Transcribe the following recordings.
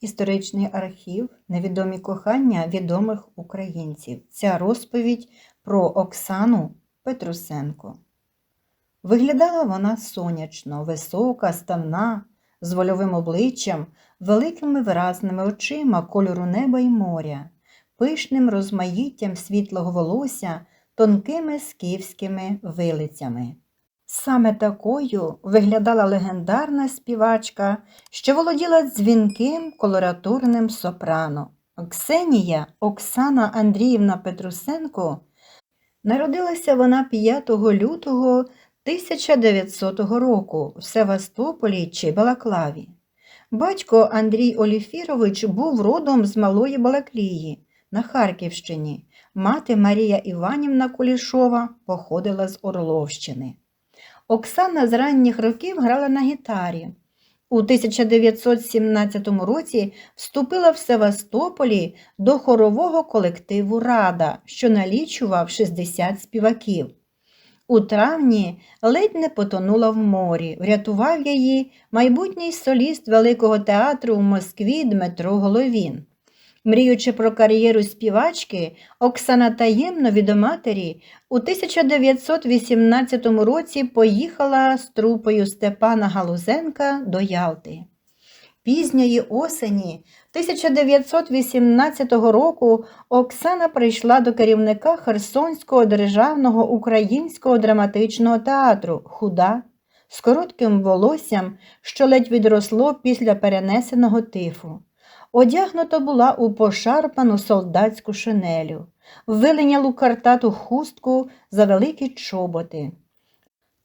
Історичний архів Невідомі кохання відомих українців. Ця розповідь про Оксану Петрусенко. Виглядала вона сонячно, висока, ставна, з вольовим обличчям, великими виразними очима кольору неба й моря, пишним розмаїттям світлого волосся, тонкими скіфськими вилицями. Саме такою виглядала легендарна співачка, що володіла дзвінким колоратурним сопрано. Ксенія Оксана Андріївна Петрусенко народилася вона 5 лютого 1900 року в Севастополі чи Балаклаві. Батько Андрій Оліфірович був родом з Малої Балаклії на Харківщині. Мати Марія Іванівна Кулішова походила з Орловщини. Оксана з ранніх років грала на гітарі. У 1917 році вступила в Севастополі до хорового колективу Рада, що налічував 60 співаків. У травні ледь не потонула в морі, врятував її майбутній соліст Великого театру в Москві Дмитро Головін. Мріючи про кар'єру співачки, Оксана таємно від матері у 1918 році поїхала з трупою Степана Галузенка до Ялти. Пізньої осені 1918 року Оксана прийшла до керівника Херсонського державного українського драматичного театру Худа з коротким волоссям, що ледь відросло після перенесеного тифу. Одягнута була у пошарпану солдатську шинелю, вилинялу картату хустку за великі чоботи.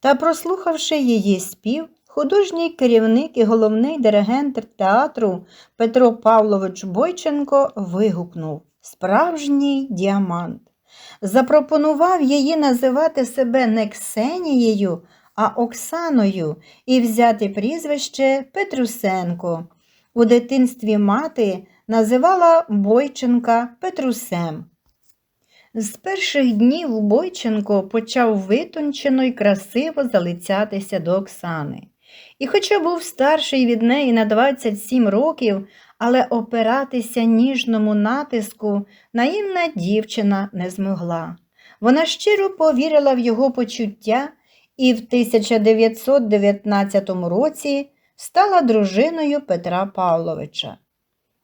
Та, прослухавши її спів, художній керівник і головний диригент театру Петро Павлович Бойченко вигукнув Справжній діамант. Запропонував її називати себе не Ксенією, а Оксаною і взяти прізвище Петрусенко. У дитинстві мати називала Бойченка Петрусем. З перших днів Бойченко почав витончено й красиво залицятися до Оксани. І хоча був старший від неї на 27 років, але опиратися ніжному натиску наївна дівчина не змогла. Вона щиро повірила в його почуття і в 1919 році стала дружиною Петра Павловича.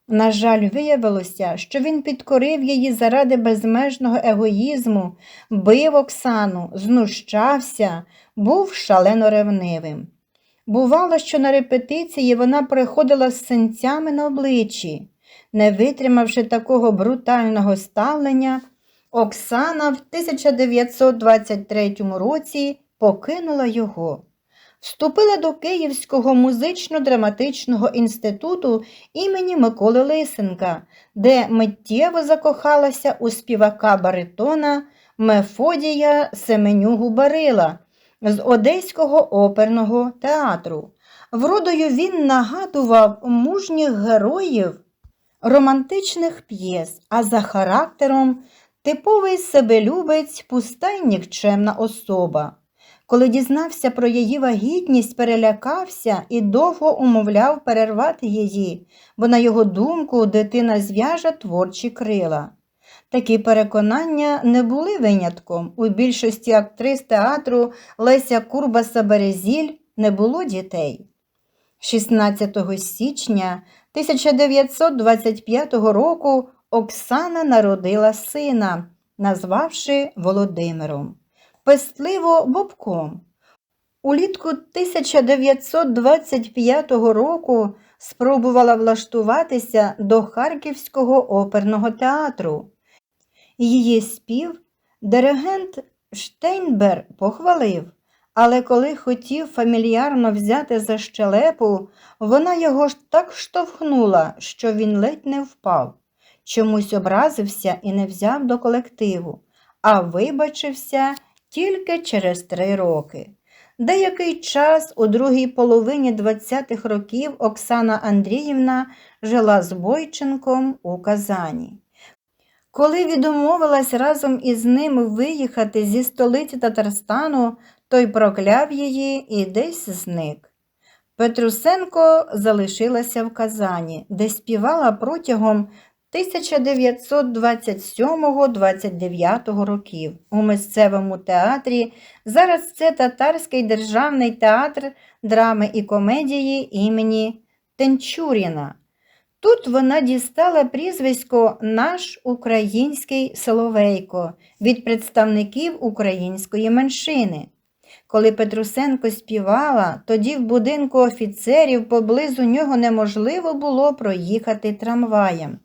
На жаль, виявилося, що він підкорив її заради безмежного егоїзму, бив Оксану, знущався, був шалено ревнивим. Бувало, що на репетиції вона приходила з синцями на обличчі. Не витримавши такого брутального ставлення, Оксана в 1923 році покинула його. Вступила до Київського музично-драматичного інституту імені Миколи Лисенка, де миттєво закохалася у співака баритона Мефодія Семенюгу Барила з Одеського оперного театру. Вродою він нагадував мужніх героїв романтичних п'єс, а за характером типовий себелюбець, пуста й нікчемна особа. Коли дізнався про її вагітність, перелякався і довго умовляв перервати її, бо, на його думку, дитина зв'яже творчі крила. Такі переконання не були винятком. У більшості актрис театру Леся Курбаса Березіль не було дітей. 16 січня 1925 року Оксана народила сина, назвавши Володимиром пестливо бобком. Улітку 1925 року спробувала влаштуватися до Харківського оперного театру. Її спів диригент Штейнбер похвалив, але коли хотів фамільярно взяти за щелепу, вона його ж так штовхнула, що він ледь не впав. Чомусь образився і не взяв до колективу, а вибачився тільки через три роки. Деякий час у другій половині 20-х років Оксана Андріївна жила з Бойченком у Казані. Коли відмовилась разом із ним виїхати зі столиці Татарстану, той прокляв її і десь зник. Петрусенко залишилася в Казані, де співала протягом 1927-29 років у місцевому театрі. Зараз це Татарський державний театр драми і комедії імені Тенчуріна. Тут вона дістала прізвисько Наш український Соловейко від представників української меншини. Коли Петрусенко співала, тоді в будинку офіцерів поблизу нього неможливо було проїхати трамваєм.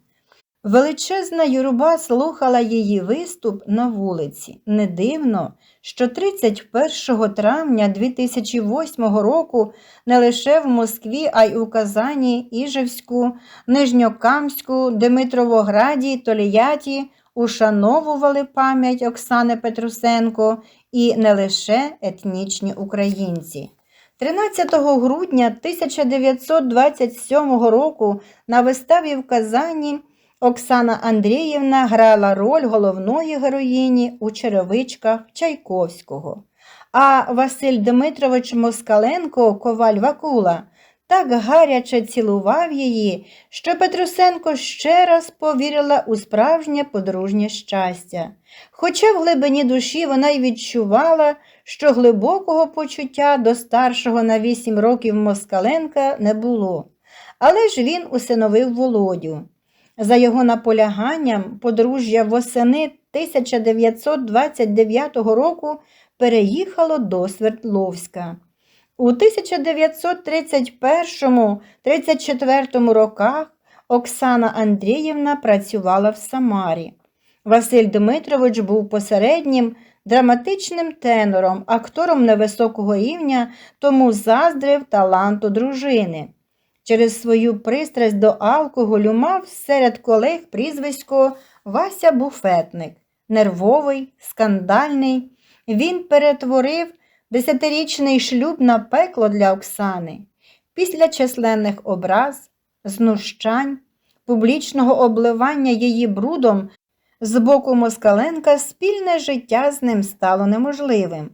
Величезна юрба слухала її виступ на вулиці. Не дивно, що 31 травня 2008 року не лише в Москві, а й у Казані, Іжевську, Нижньокамську, Димитровограді, Толіяті ушановували пам'ять Оксани Петрусенко і не лише етнічні українці. 13 грудня 1927 року на виставі в Казані Оксана Андріївна грала роль головної героїні у черевичках Чайковського. А Василь Дмитрович Москаленко, коваль Вакула, так гаряче цілував її, що Петрусенко ще раз повірила у справжнє подружнє щастя. Хоча в глибині душі вона й відчувала, що глибокого почуття до старшого на вісім років Москаленка не було. Але ж він усиновив Володю. За його наполяганням, подружжя восени 1929 року переїхало до Свердловська. У 1931-34 роках Оксана Андріївна працювала в Самарі. Василь Дмитрович був посереднім драматичним тенором, актором невисокого рівня, тому заздрив таланту дружини. Через свою пристрасть до алкоголю мав серед колег прізвисько Вася Буфетник, нервовий, скандальний. Він перетворив десятирічний шлюб на пекло для Оксани. Після численних образ, знущань, публічного обливання її брудом з боку Москаленка спільне життя з ним стало неможливим.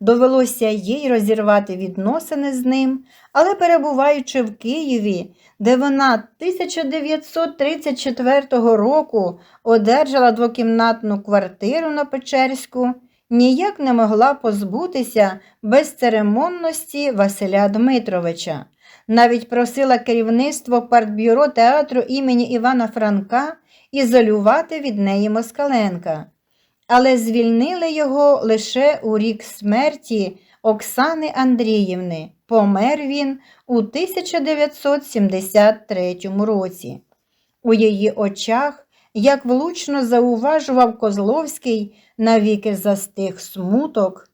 Довелося їй розірвати відносини з ним, але перебуваючи в Києві, де вона 1934 року одержала двокімнатну квартиру на Печерську, ніяк не могла позбутися безцеремонності Василя Дмитровича. Навіть просила керівництво партбюро театру імені Івана Франка ізолювати від неї Москаленка. Але звільнили його лише у рік смерті Оксани Андріївни. Помер він у 1973 році. У її очах, як влучно зауважував Козловський, навіки застиг смуток,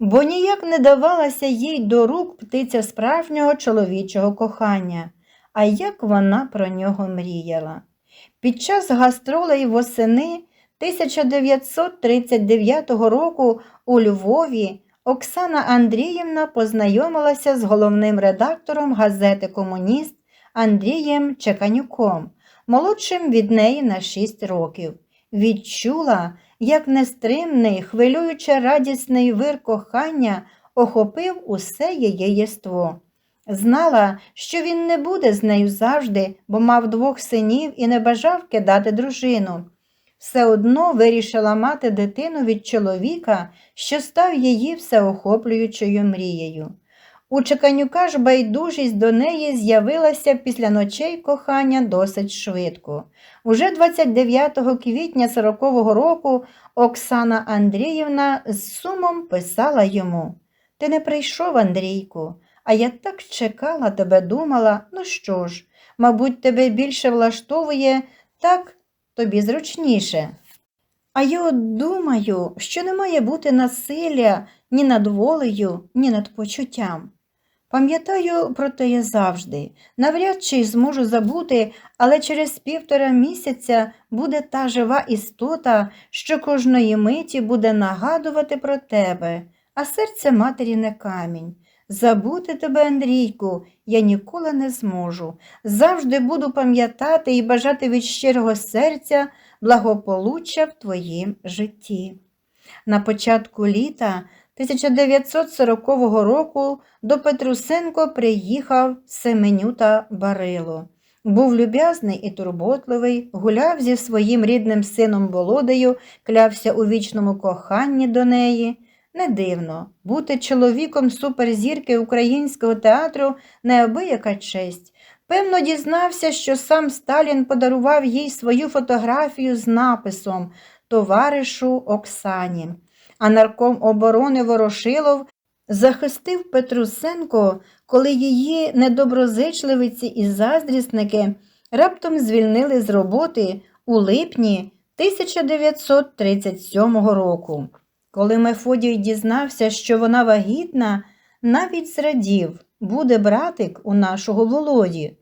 бо ніяк не давалася їй до рук птиця справжнього чоловічого кохання, а як вона про нього мріяла. Під час гастролей восени 1939 року у Львові Оксана Андріївна познайомилася з головним редактором газети Комуніст Андрієм Чеканюком, молодшим від неї на 6 років. Відчула, як нестримний, хвилююче радісний вир кохання охопив усе її єство. Знала, що він не буде з нею завжди, бо мав двох синів і не бажав кидати дружину. Все одно вирішила мати дитину від чоловіка, що став її всеохоплюючою мрією. У Чеканюка ж байдужість до неї з'явилася після ночей кохання досить швидко. Уже 29 квітня 40-го року Оксана Андріївна з сумом писала йому Ти не прийшов, Андрійку, а я так чекала тебе, думала, ну що ж, мабуть, тебе більше влаштовує, так тобі зручніше. А я от думаю, що не має бути насилля ні над волею, ні над почуттям. Пам'ятаю про те я завжди, навряд чи зможу забути, але через півтора місяця буде та жива істота, що кожної миті буде нагадувати про тебе, а серце матері не камінь. Забути тебе, Андрійку, я ніколи не зможу. Завжди буду пам'ятати і бажати від щирого серця благополуччя в твоїм житті. На початку літа 1940 року до Петрусенко приїхав Семенюта Барило. Був люб'язний і турботливий, гуляв зі своїм рідним сином Володею, клявся у вічному коханні до неї. Не дивно, бути чоловіком суперзірки українського театру неабияка честь. Певно, дізнався, що сам Сталін подарував їй свою фотографію з написом Товаришу Оксані. А нарком оборони Ворошилов захистив Петрусенко, коли її недоброзичливиці і заздрісники раптом звільнили з роботи у липні 1937 року. Коли Мефодій дізнався, що вона вагітна, навіть зрадів, буде братик у нашого Володі.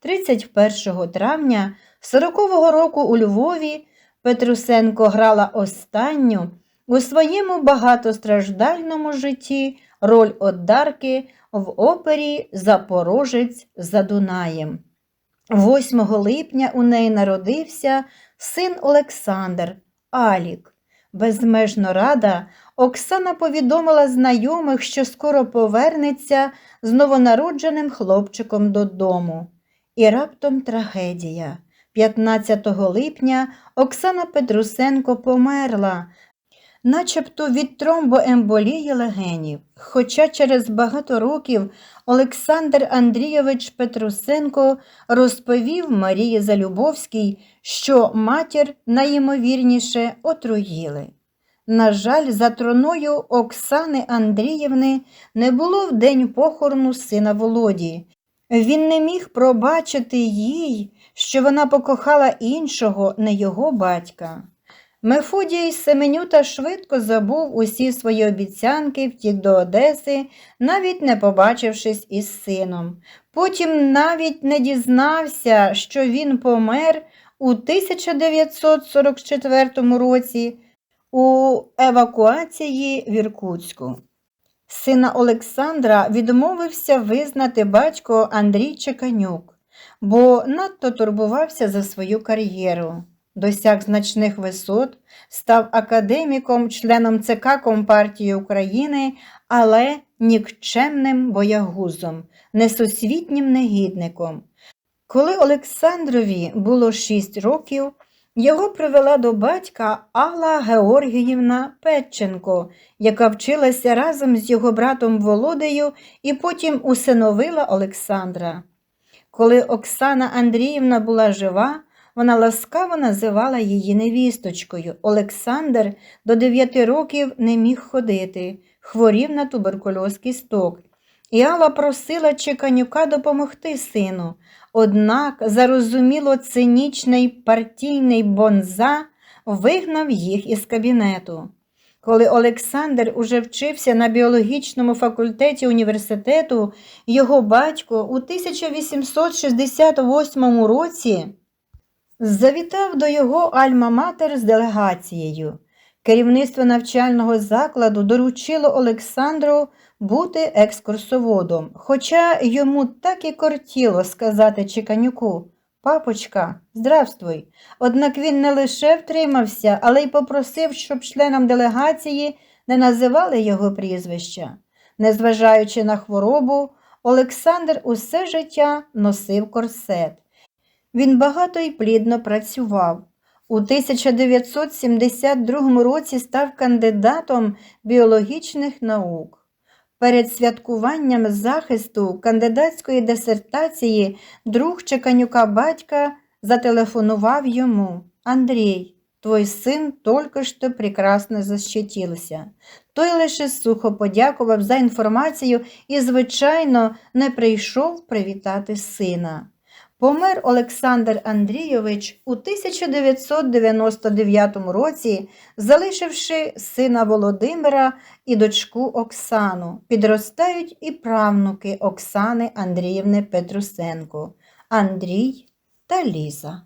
31 травня 40-го року у Львові Петрусенко грала останню у своєму багатостраждальному житті роль Одарки в опері Запорожець за Дунаєм. 8 липня у неї народився син Олександр Алік. Безмежно рада, Оксана повідомила знайомих, що скоро повернеться з новонародженим хлопчиком додому. І раптом трагедія. 15 липня Оксана Петрусенко померла, начебто від тромбоемболії легенів. Хоча через багато років Олександр Андрійович Петрусенко розповів Марії Залюбовській, що матір найімовірніше отруїли. На жаль, за троною Оксани Андріївни не було в день похорону сина Володі. Він не міг пробачити їй, що вона покохала іншого, не його батька. Мефодій Семенюта швидко забув усі свої обіцянки, втік до Одеси, навіть не побачившись із сином. Потім навіть не дізнався, що він помер у 1944 році у евакуації в Іркутську. Сина Олександра відмовився визнати батько Андрій Чеканюк, бо надто турбувався за свою кар'єру. Досяг значних висот, став академіком, членом ЦК Компартії України, але нікчемним боягузом, несусвітнім негідником. Коли Олександрові було шість років, його привела до батька Алла Георгіївна Петченко, яка вчилася разом з його братом Володею і потім усиновила Олександра. Коли Оксана Андріївна була жива, вона ласкаво називала її невісточкою. Олександр до 9 років не міг ходити, хворів на туберкульоз кісток. І Алла просила Чеканюка допомогти сину. Однак зарозуміло цинічний партійний бонза вигнав їх із кабінету. Коли Олександр уже вчився на біологічному факультеті університету, його батько у 1868 році завітав до його альма-матер з делегацією. Керівництво навчального закладу доручило Олександру бути екскурсоводом, хоча йому так і кортіло сказати Чеканюку Папочка, здравствуй. Однак він не лише втримався, але й попросив, щоб членам делегації не називали його прізвища. Незважаючи на хворобу, Олександр усе життя носив корсет. Він багато і плідно працював. У 1972 році став кандидатом біологічних наук. Перед святкуванням захисту кандидатської дисертації друг Чеканюка батька зателефонував йому Андрій, твой син тільки що прекрасно защитився. Той лише сухо подякував за інформацію і, звичайно, не прийшов привітати сина. Помер Олександр Андрійович у 1999 році, залишивши сина Володимира і дочку Оксану. Підростають і правнуки Оксани Андріївни Петрусенко, Андрій та Ліза.